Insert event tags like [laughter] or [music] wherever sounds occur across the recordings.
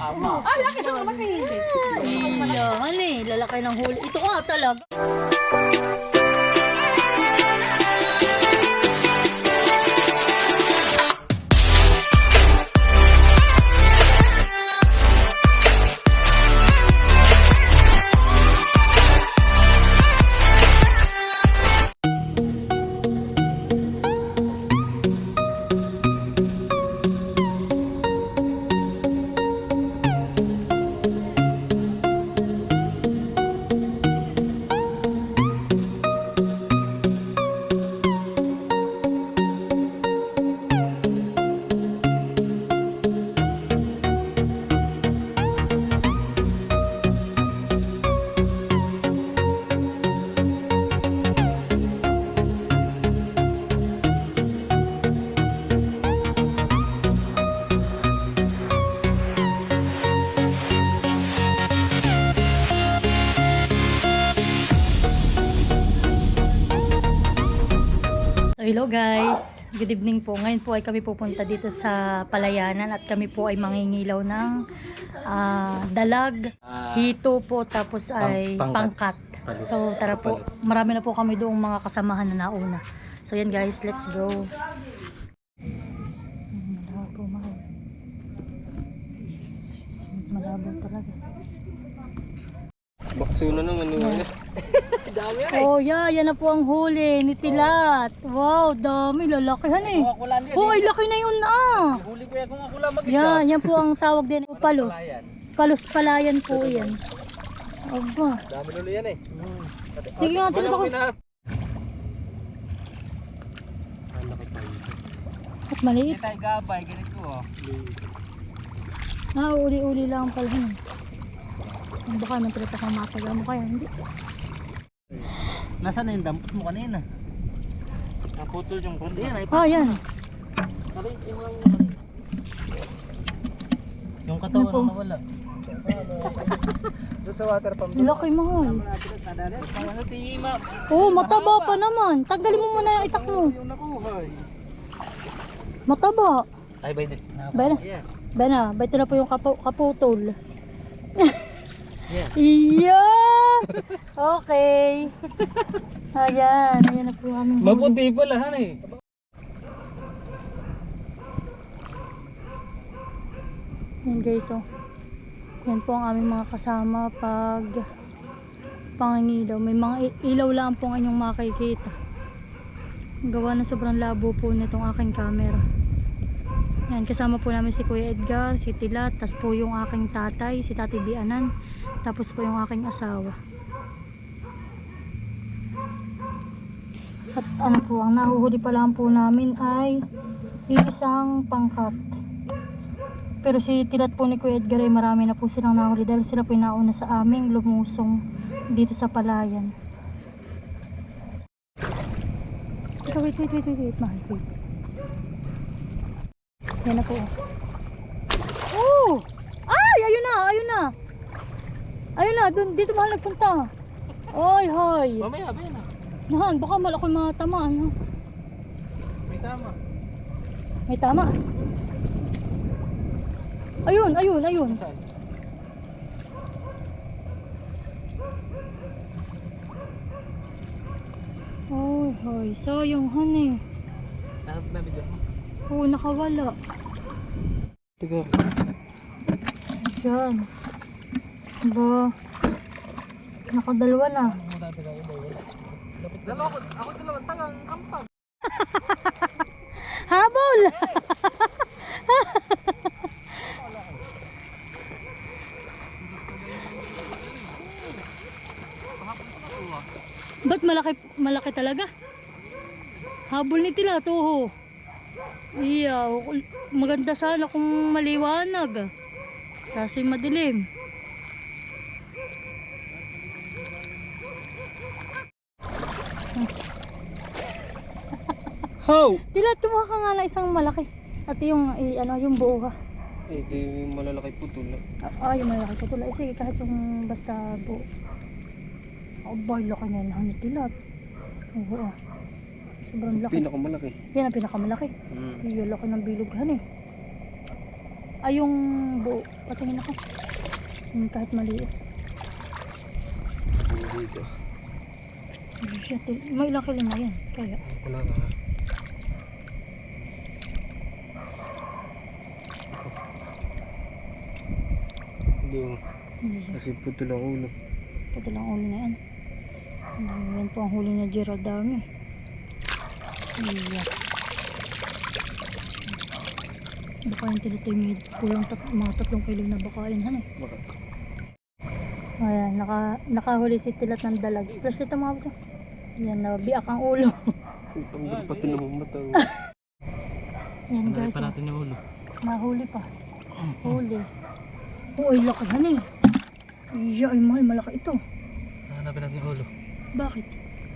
Ah, laki sa malaki. Iyan eh, lalaki ng huli. Ito ah, talaga. Good evening po. Ngayon po ay kami pupunta dito sa Palayanan at kami po ay mangingilaw ng ah, dalag, hito po, tapos ay pangkat. So tara po, marami na po kami doong mga kasamahan na nauna. So yan guys, let's go. Malabo, talaga. Bakso na naman yung ano. Oh, yeah, yan na po ang huli ni Tilat. Wow, dami, lalakihan eh. Oh, ay laki na yun ah. Huli ko yan kung ako lang mag Yan, yan po ang tawag din. Palos. Palos palayan po yan. Aba. Dami luli yan eh. Sige nga, Tilat ako. At maliit. tayo gabay, ganito oh. Ah, uli-uli lang pala baka nang Tilat akong mataga mo kaya, hindi. Nasaan na yung dampot mo kanina? Naputol yung kondo. Yan, ay Ah, yan. Yung katawan Ano po? na nawala. Doon sa water pump. Laki mahal. Ano tima? Oh, mataba pa naman. Tanggalin mo muna yung itak mo. Yung nakuhay. Mataba. Ay, bay dit. Bay na. Yeah. Bay na. Bay ito na po yung kapu kaputol. Yeah. [laughs] Iya! Okay. Ayan. Ayan na po huli. Maputi pala, han eh. Yan guys, oh. Yan po ang aming mga kasama pag pangingilaw. May mga ilaw lang po ang inyong makikita. Gawa na sobrang labo po nitong aking camera. Yan, kasama po namin si Kuya Edgar, si Tilat, tas po yung aking tatay, si Tati Bianan, tapos po yung aking asawa. At ano po, ang nahuhuli pa lang po namin ay isang pangkat. Pero si Tilat po ni Kuya Edgar ay marami na po silang nahuli dahil sila po nauna sa aming lumusong dito sa palayan. Ikaw, wait, wait, wait, wait, wait, mahal, wait. Yan na po. Oh! Ay, ayun na, ayun na. Ayun na, dun, dito mahal nagpunta. Ay, hay. Mamaya, bay na. Mahal, baka malaki mga tamaan. Ha? May tama. May tama. Ayun, ayun, ayun. Ay, hay. Sayang, honey. Nahanap na video. Oo, nakawala. Tigo. Diyan. Ba, nakadalawa na. Dalawa ko, ako dalawang tagang kampag. [laughs] Habol! Ba't malaki, malaki talaga? Habol ni Tila, toho. Iya, maganda sana kung maliwanag. Kasi madilim. How? Tila, kumuha ka nga na isang malaki. At yung, eh, ano, yung buo ha. Eh, di malalaki putol. Ah, yung malaki ko tulad. Sige, kahit yung basta buo. Oh, boy, laki na yun. Hani tilat. Oo, ah. Sobrang laki. Pinakamalaki. Yan ang pinakamalaki. Hmm. Yung laki ng bilog, hani. Ay, yung buo. Patingin ako. Yung kahit maliit. Dito. Shit, may laki lima yan. Kaya. Wala na. Hindi. Kasi puto lang ulo. Ito lang ulo na yan. Yan po ang huli na Gerald Dami. Iya. Baka yung may kulang tat mga tatlong kilo na bakain. Ano? Ayan, naka, nakahuli si Tilat ng dalag. Flashlight ang mga basa. Yan, nabiak ang ulo. Bal pati na mata. Yan Tanggalin guys, pa oh. natin yung ulo. Nahuli pa. Huli. Uy, laki yan eh. Iya, ay mahal, malaki ito. Hanapin natin yung ulo. Bakit?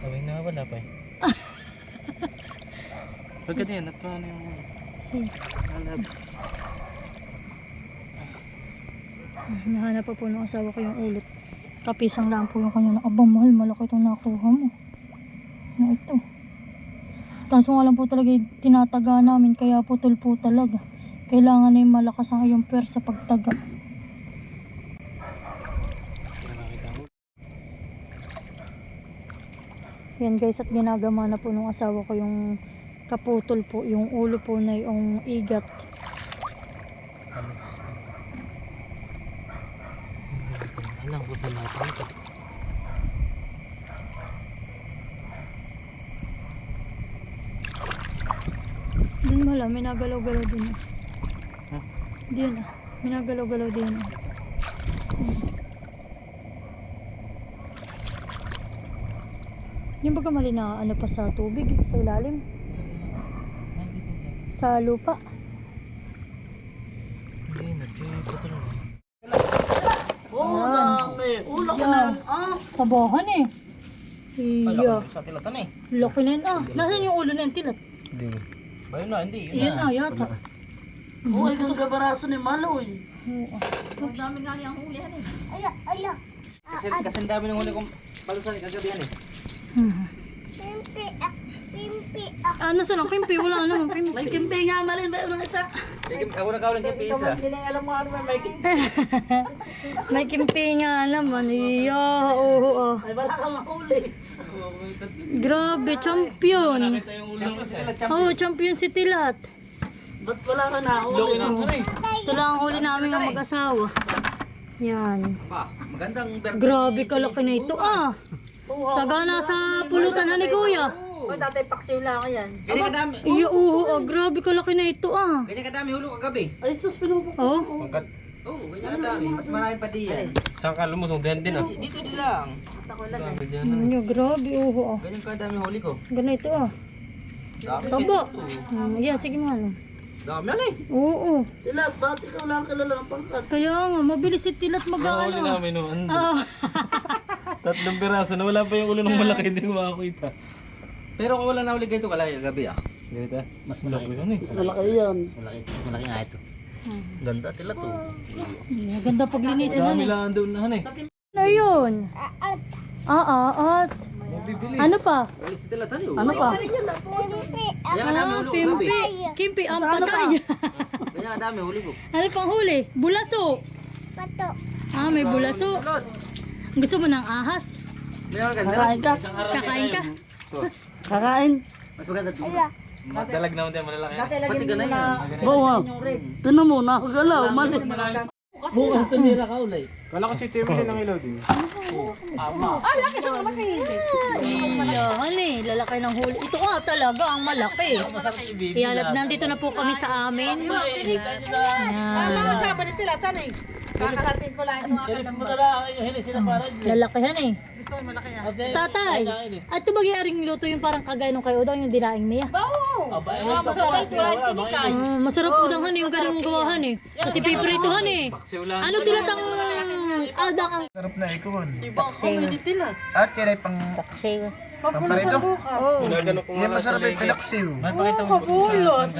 Sabi na wala pa eh. [laughs] Huwag ka din, natuwa na yung ulo. Kasi, Hanap. nahanap pa po ng asawa ko yung ulot. Kapisang lang po yung kanya na, abang mahal, malaki itong nakuha mo. Na ito. Kaso nga lang po talaga, tinataga namin, kaya putol po talaga. Kailangan na yung malakas ang iyong per sa pagtaga. Hindi na makita ang ulo. Yan guys, at ginagama na po ng asawa ko yung kaputol po, yung ulo po na yung igat. Ko alam kung saan natin ito. Din mala, may nagalaw-galaw din. Ha? Diyan ah, may nagalaw-galaw din. Hmm. Yung baga mali na ano pa sa tubig, eh, sa ilalim, ba? sa lupa. Hindi na, yung putol na. Yan. Kabahan eh. Iya. Sa tilatan eh. Laki na yun ah. Nasaan yung ulo na yun, tilat? Hindi mo. Bayo na, hindi. Yun Iyan na. ah, yata. Oo, ikaw kabaraso ni Maloy. Oo, ah. Kasi, kasi ang dami ng huli kong palusan kagabihan eh. Hmm. Ano sa lang, kimpi? Wala naman kimpi. May kimpi nga malin ba yung isa? Ako na kaulang kay Pisa. Hindi na alam mo ano may kimpi. [laughs] May kimpi nga naman. Iya, oo, oo. Ay wala kang mahuli. Grabe, champion. Isa. Oo, champion si Tilat. Ba't wala ka na ano eh. Ito lang ang huli namin ng mag-asawa. Yan. Pa, magandang. Grabe kalaki na ito ah. Sagana sa pulutan na ni Kuya. Ganyan kadami. Iya, oo, oo, grabe kalaki na ito ah. Ganyan kadami hulo kagabi. Ay sus, pinupo. Oh, Oo, ganyan kadami. Mas marami pa diyan. Saan ka lumusong? Diyan din ah. Dito din lang. Ano, grabe, oo, oo. Ganyan kadami huli ko. Ganito ah. Dami. Taba. Hmm, yan, sige mo ano. Dami yan eh. Oo, Tilat, ba't ikaw lang kilala ng pangkat? kaya nga, mabilis si Tilat mag-ano. namin noon. Ah, [laughs] Tatlong piraso na wala pa yung ulo ng malaki [laughs] hindi ko makakita. Pero kung wala na uli ganito kalaki kagabi ah. Ganito Mas malaki yun eh. Mas malaki yan. Malaki, mas malaki nga ito. Ganda tila to. yeah, ganda paglinisin na eh. lang doon na eh. Ano yun? Ah, ah, at. Ano pa? Alis si tila tayo. Ano pa? Ah, pimpi. Kimpi, ang patay. Ganyan kadami huli ko. ano pang huli? Bulaso. Ah, may bulaso. Gusto mo ng ahas? mayroon ganda. Kakain ka. Kakain ka? [laughs] Kakain. Mas maganda to. Madalag naman din malalaki. Pati ganun yan. Bawa. Tinan mo, nakagalaw. Mali. Bukas tumira ka ulay. Kala kasi ito yung mali ng ilaw din. Yan eh, lalaki ng huli. Ito ah, talaga, ang malaki. Kaya nandito na po kami sa amin. Yan. Lalakihan eh. Tatay, at ito bagyaring luto yung parang kagaya nung kayo daw yung dinaing niya. Ah, masarap po daw han yung ganung gawahan eh. Kasi piprituhan eh. Ano tilatang adang ang Sarap na ikon. At yan ay pang... Pamparito? Oo. Yan masarap yung pinaksiw.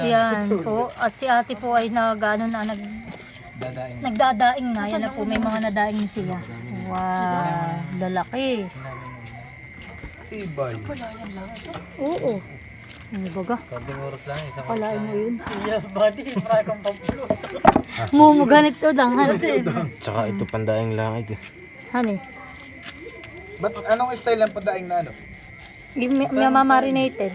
yan po. At si ate po ay nag, ano na, nag, nagdadaing na. Yan na po, may mga nadaing na sila. Wow, lalaki. Ibay. Oo. Ano baga? Konting oras lang, isang Kalain mo yun. Yeah, buddy, marakang pampulo. [laughs] Mumu ganit to dang. Han. Tsaka ito pandaing langit eh. Hani. Ba't anong style ng padaing na ano? May marinated.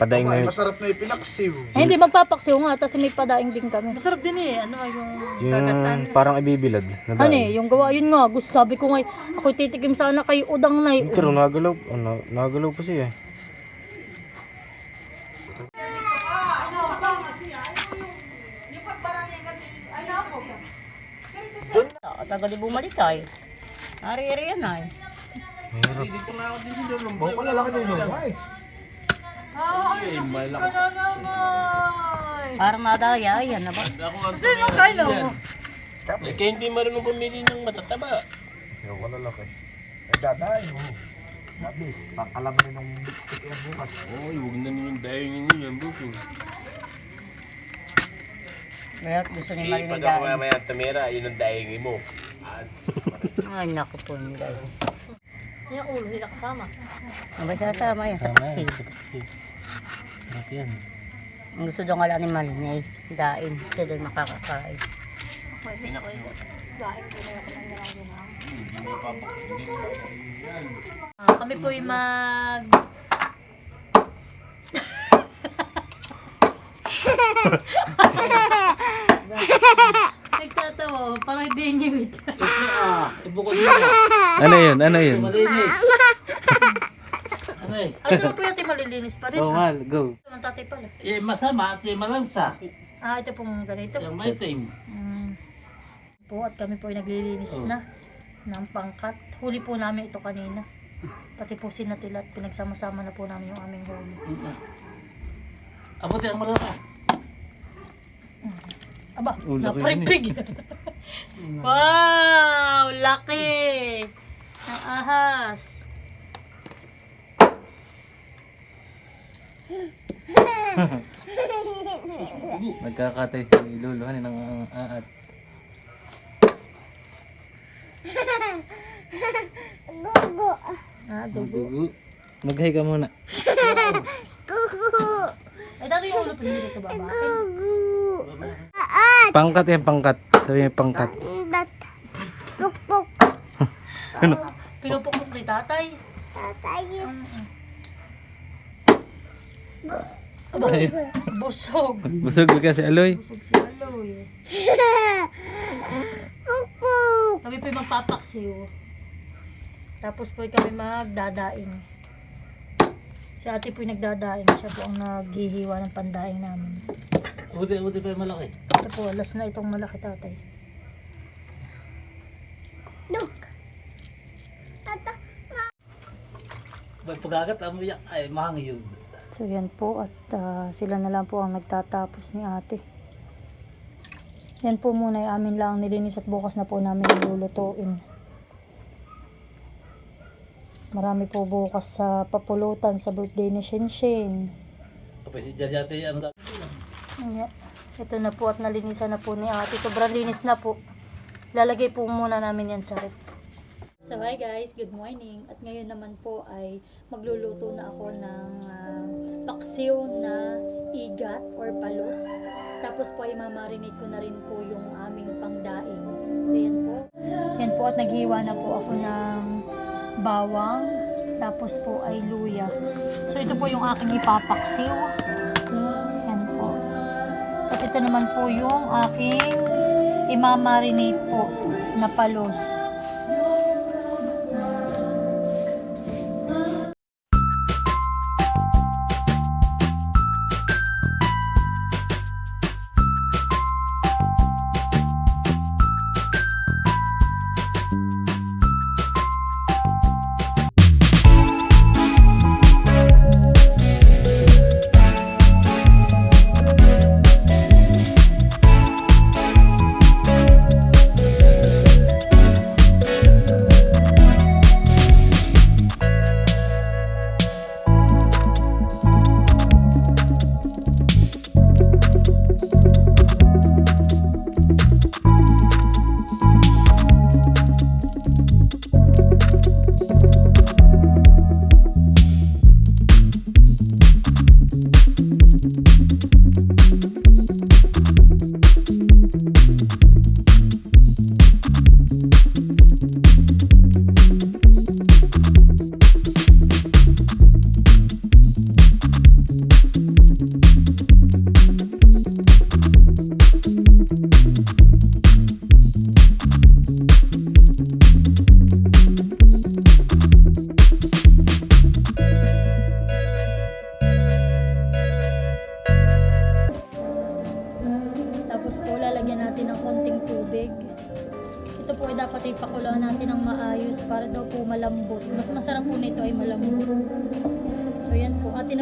Padaing na Ay, yun. masarap na ipinaksiw. Ay, hindi magpapaksiw nga. Tapos may padaing din kami. Masarap din eh. Ano yung... Yung parang ibibilad na daing. Hani, yung gawa yun nga. Gusto sabi ko nga, ako titikim sana kay udang na yun. Pero nagalaw, ano, nagalaw pa siya eh. Tagal di bumalik ay. Ari-ari yan ay. Bawang ko lalaki din yung ay. Parang nadaya yan na ba? Eh, kaya hindi marunong pumili ng matataba. Yung ko lalaki. Nagdadaay mo. Nabis, pakalaman ng big stick yan bukas. Oy, huwag na ninyong dahil ninyo yan, buko. Kaya gusto ni Malinigay. mamaya tumira, yun ang dahil mo. Ay, naku po guys. Yung ulo, hindi nakasama. Ang ba sasama yan sa paksi? Sarap yan. Ang gusto daw nga ni Malinay, dain. Siya daw makakakain. Ah, kami po yung mag... [laughs] Nagtatawa, parang hindi niya wait. Ano yun? Ano yun? [laughs] Ano na po yung malilinis pa rin. Oo nga, go. Ang tatay pala. Eh, masama at eh, malansa. Ah, ito pong ganito. Yung may time. Mm. Po at kami po ay naglilinis na ng pangkat. Huli po namin ito kanina. Pati po sinatila at pinagsama-sama na po namin yung aming huli. Abuti ang malaka. Aba, Oh, naparipig. [laughs] wow, laki. Ang ahas. [laughs] Nagkakatay si Lolo, ano ng aat. Ah, dugo. Dugo. Maghay ka muna. [laughs] Ay, dati yung ulo pa hindi ito babakin. Pangkat yan, pangkat. Sabi niya pangkat. [laughs] Pinupukpok ni tatay. Tatay. Aba, busog. Busog ka si Aloy. Busog si Aloy. [laughs] Kami po yung magpapaksiw. Tapos po kami magdadaing. Si ate po yung nagdadaing. Siya po ang naghihiwa ng pandaing namin. Abuti pa yung malaki. Ito po, alas na itong malaki tatay. May pagagat, amoy ay mahangin yun. So yan po at ah, sila na lang po ang nagtatapos ni ate. Yan po muna ay amin lang nilinis at bukas na po namin lulutuin. Marami po bukas sa papulutan sa birthday ni Shinshin. Kapag si Jajate, ano. Ito na po at nalinisan na po ni ate. Sobrang linis na po. Lalagay po muna namin yan sa rep. So hi guys, good morning. At ngayon naman po ay magluluto na ako ng ah, paksiw na igat or palos. Tapos po ay mamarinate ko na rin po yung aming pangdaing. So yan po. Yan po at naghiwa na po ako ng bawang. Tapos po ay luya. So ito po yung aking ipapaksiw. Tapos ito naman po yung aking imamarinate po na palos.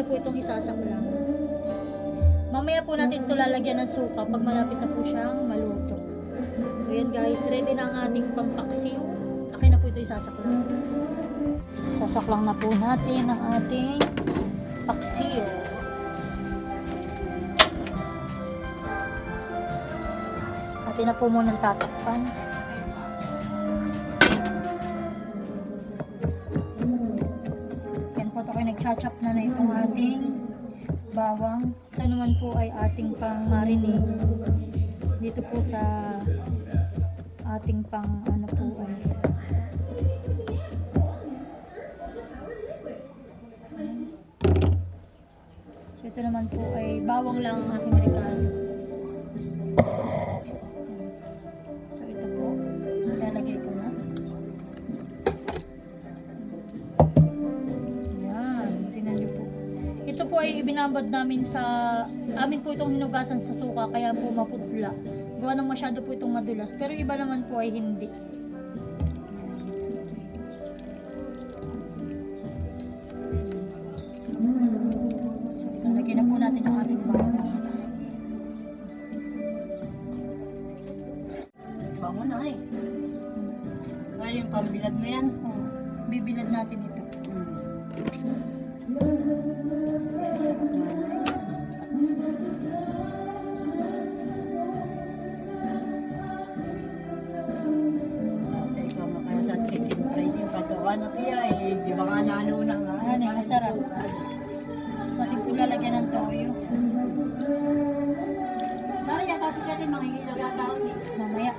Po, itong isasaklang. Mamaya po natin ito lalagyan ng suka pag malapit na po siyang maluto. So yan guys, ready na ang ating pampaksiw. Akin na po ito isasaklang. Sasaklang na po natin ang ating paksiw. Atin na po muna tatakpan. Nag-chop na na itong ating bawang. Ito naman po ay ating pang marinade. Dito po sa ating pang ano po ay So ito naman po ay bawang lang ang aking rekado. Po ay ibinabad namin sa, amin po itong hinugasan sa suka kaya po maputla. Gawa ng masyado po itong madulas. Pero iba naman po ay hindi. So, lalagyan na po natin ang ating. Bango na eh. Kaya yung pambilad na yan. Oh, bibilad natin ito. Yung paggawa na tiya eh. Di ba nga lalo na nga. Ano, masarap. Sa akin po lalagyan ng toyo. Para yata si Kati mangingilaw gagawin eh. Mamaya,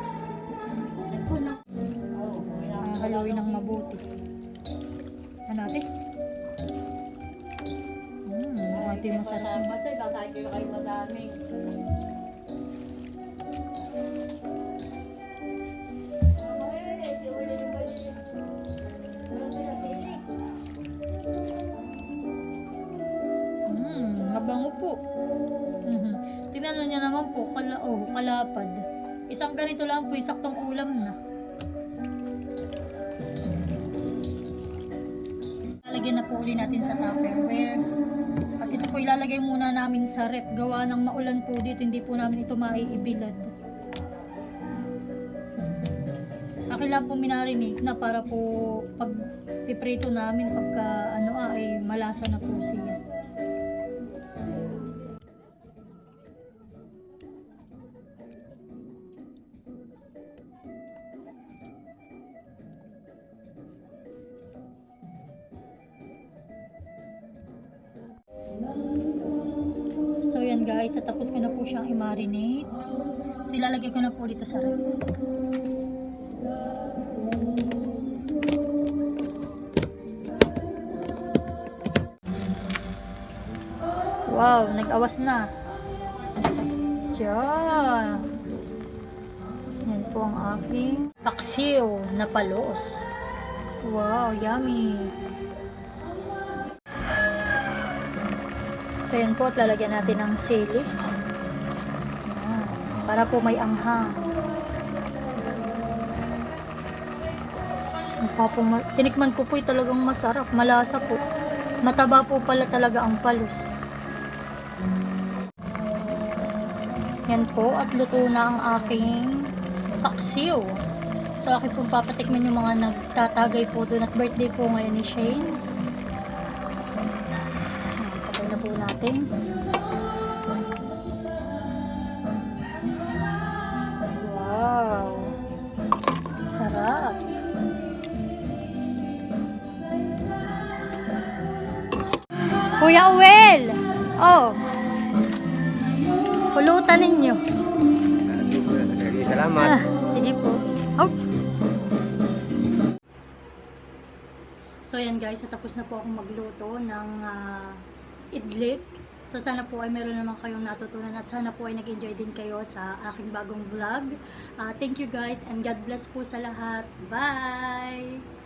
Ito na. uh, haluin ng mabuti. Ano ate? Hmm, ate masarap. Basta basta kayo kayo madami. Hmm, mabango po. Mhm. Tingnan niyo naman po, kala oh, kalapad. Isang ganito lang po, isaktong ulam na. Lalagyan na po uli natin sa Tupperware. At ito po ilalagay muna namin sa rep. Gawa ng maulan po dito, hindi po namin ito maiibilad. Akin lang po minarinig na para po pag piprito namin pagka ano ah, ay malasa na po siya. So yan guys, at tapos ko na po siyang i-marinate. So ilalagay ko na po dito sa ref. Wow, nag-awas na. Yan. Yan po ang aking paksiw na palos. Wow, yummy. So yan po at lalagyan natin ng sili. Yan. Para po may anghang. Po ma- Tinikman ko po ay talagang masarap. Malasa po. Mataba po pala talaga ang palos. Yan po at luto na ang aking paksiw. So akin pong papatikman yung mga nagtatagay po doon at birthday po ngayon ni Shane. Po natin. Wow! Sarap! Kuya Uwel! Oh! Pulutan ninyo. Salamat. Ah, sige po. Oops! So yan guys, tapos na po akong magluto ng ah, idlik. So sana po ay meron naman kayong natutunan at sana po ay nag-enjoy din kayo sa aking bagong vlog. Ah, thank you guys and God bless po sa lahat. Bye!